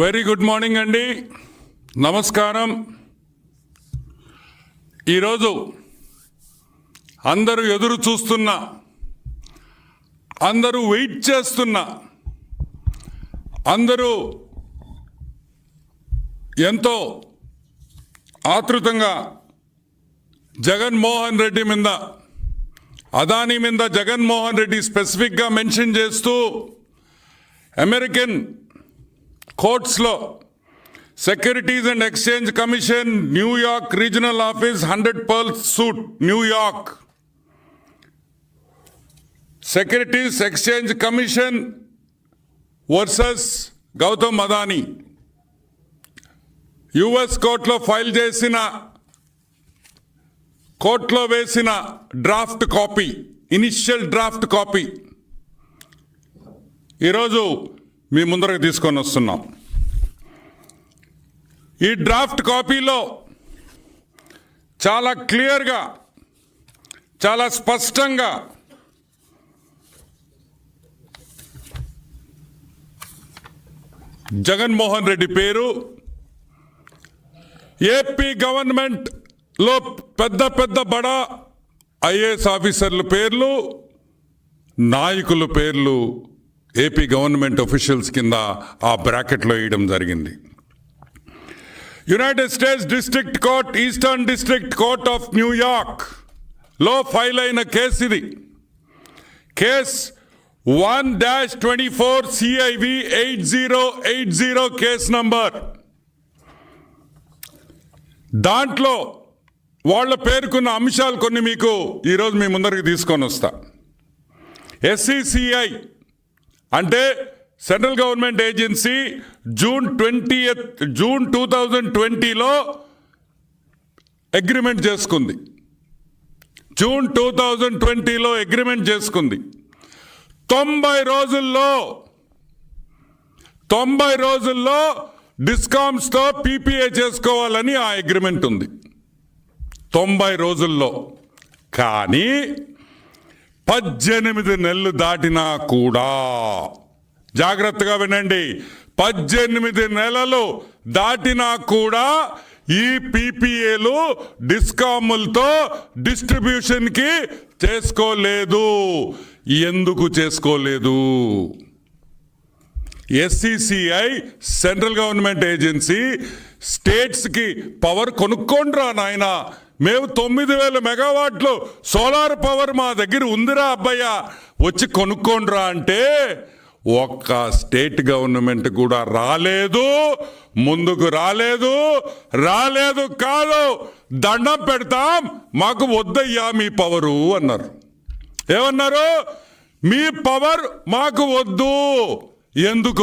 Very good morning అండి నమస్కారం ఈరోజు అందరూ ఎదురు చూస్తున్న అందరూ వెయిట్ చేస్తున్న అందరూ ఎంతో ఆతృతంగా జగన్మోహన్ రెడ్డి మీద అదానీ మీద జగన్మోహన్ రెడ్డి స్పెసిఫిక్గా మెన్షన్ చేస్తూ American కోర్ట్స్లో securities and exchange commission New York regional office hundred Pearl suite New York securities exchange commission versus Gautam Adani US కోర్టులో ఫైల్ చేసిన కోర్టులో వేసిన draft copy initial draft copy ఈరోజు మీ ముందరకు తీసుకొని వస్తున్నాం. ఈ డ్రాఫ్ట్ కాపీలో చాలా క్లియర్గా చాలా స్పష్టంగా జగన్మోహన్ రెడ్డి పేరు ఏపీ గవర్నమెంట్లో పెద్ద పెద్ద బడా ఐఏఎస్ ఆఫీసర్ల పేర్లు నాయకుల పేర్లు ఏపీ గవర్నమెంట్ అఫీషియల్స్ కింద ఆ బ్రాకెట్లో వేయడం జరిగింది. United States District Court Eastern District Court of న్యూయార్క్లో ఫైల్ అయిన కేసు ఇది. Case one dash twenty four CIV eight zero eight zero case number. దాంట్లో వాళ్ళ పేర్కొన్న అంశాలు కొన్ని మీకు ఈరోజు మీ ముందరికి తీసుకొని వస్తా. ఎస్సీసీఐ అంటే central government agency June twenty June two thousand ట్వంటీలో అగ్రిమెంట్ చేసుకుంది. జూన్ టూ థౌజండ్ ట్వంటీలో అగ్రిమెంట్ చేసుకుంది. తొంభై రోజుల్లో తొంభై రోజుల్లో డిస్కామ్స్తో పీపీఏ చేసుకోవాలని ఆ అగ్రిమెంట్ ఉంది. తొంభై రోజుల్లో. కానీ పద్దెనిమిది నెలలు దాటినా కూడా. జాగ్రత్తగా వినండి. పద్దెనిమిది నెలలు దాటినా కూడా ఈ పీపీఏలు డిస్కాములతో డిస్ట్రిబ్యూషన్కి చేసుకోలేదు. ఎందుకు చేసుకోలేదు? ఎస్సిసిఐ సెంట్రల్ గవర్నమెంట్ ఏజెన్సీ స్టేట్స్కి పవర్ కొనుక్కోండ్రా నాయనా. మేము తొమ్మిది వేల మెగావాట్లు సోలార్ పవర్ మా దగ్గర ఉందిరా అబ్బయ్య. వచ్చి కొనుక్కోండిరా అంటే ఒక్క స్టేట్ గవర్నమెంట్ కూడా రాలేదు ముందుకు రాలేదు రాలేదు కాదు. దండం పెడతాం మాకు వద్దయ్యా మీ పవరు అన్నారు. ఏమన్నారు? మీ పవర్ మాకు వద్దు. ఎందుకు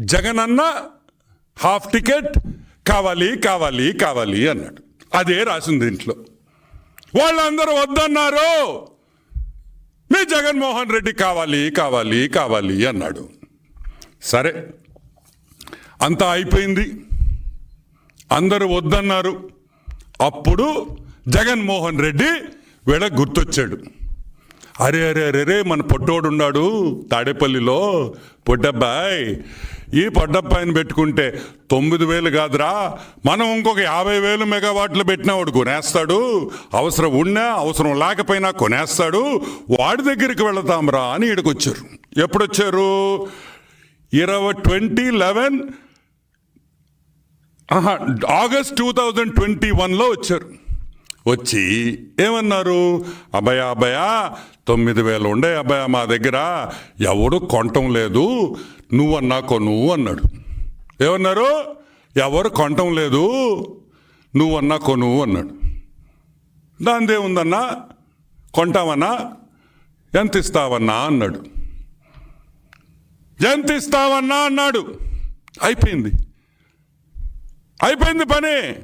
జగన్ అన్న హాఫ్ టికెట్ కావాలి కావాలి కావాలి అన్నాడు. అదే రాసింది దీంట్లో. వాళ్ళందరూ వద్దన్నారు. మీ జగన్మోహన్ రెడ్డి కావాలి కావాలి కావాలి అన్నాడు. సరే అంతా అయిపోయింది. అందరూ వద్దన్నారు. అప్పుడు జగన్మోహన్ రెడ్డి వీళ్ళ గుర్తొచ్చాడు. అరే అరే అరే రే మన పొట్టోడు ఉన్నాడు తాడేపల్లిలో. పొట్టబ్బాయ్ ఈ పొట్టబ్బాయిని పెట్టుకుంటే తొమ్మిది వేలు కాదురా. మనం ఇంకొక యాభై వేలు మెగావాట్లు పెట్టినా వాడు కొనేస్తాడు. అవసరం ఉన్నా అవసరం లేకపోయినా కొనేస్తాడు. వాడి దగ్గరికి వెళతాంరా అని ఇక్కడికొచ్చారు ఎప్పుడొచ్చారు? ఇరవై twenty eleven August two thousand twenty వన్లో వచ్చారు. వచ్చి ఏమన్నారు? అభయ అభయ తొమ్మిది వేలు ఉండే అభయ మా దగ్గర. ఎవడు కొనటం లేదు. నువ్వన్నా కొను అన్నాడు. ఏమన్నారు? ఎవరు కొనటం లేదు. నువ్వన్నా కొను అన్నాడు. దానిదేముందన్నా కొంటావన్నా? ఎంత ఇస్తావన్నా అన్నాడు. ఎంత ఇస్తావన్నా అన్నాడు. అయిపోయింది. అయిపోయింది పని.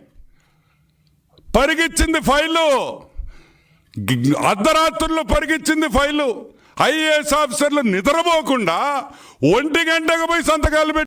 పరిగిచ్చింది ఫైలు. అర్ధరాత్రుల్లో పరిగిచ్చింది ఫైలు. ఐఏఎస్ ఆఫీసర్లు నిద్రపోకుండా ఒంటి గంటకు పోయి సంతకాలు పెట్టి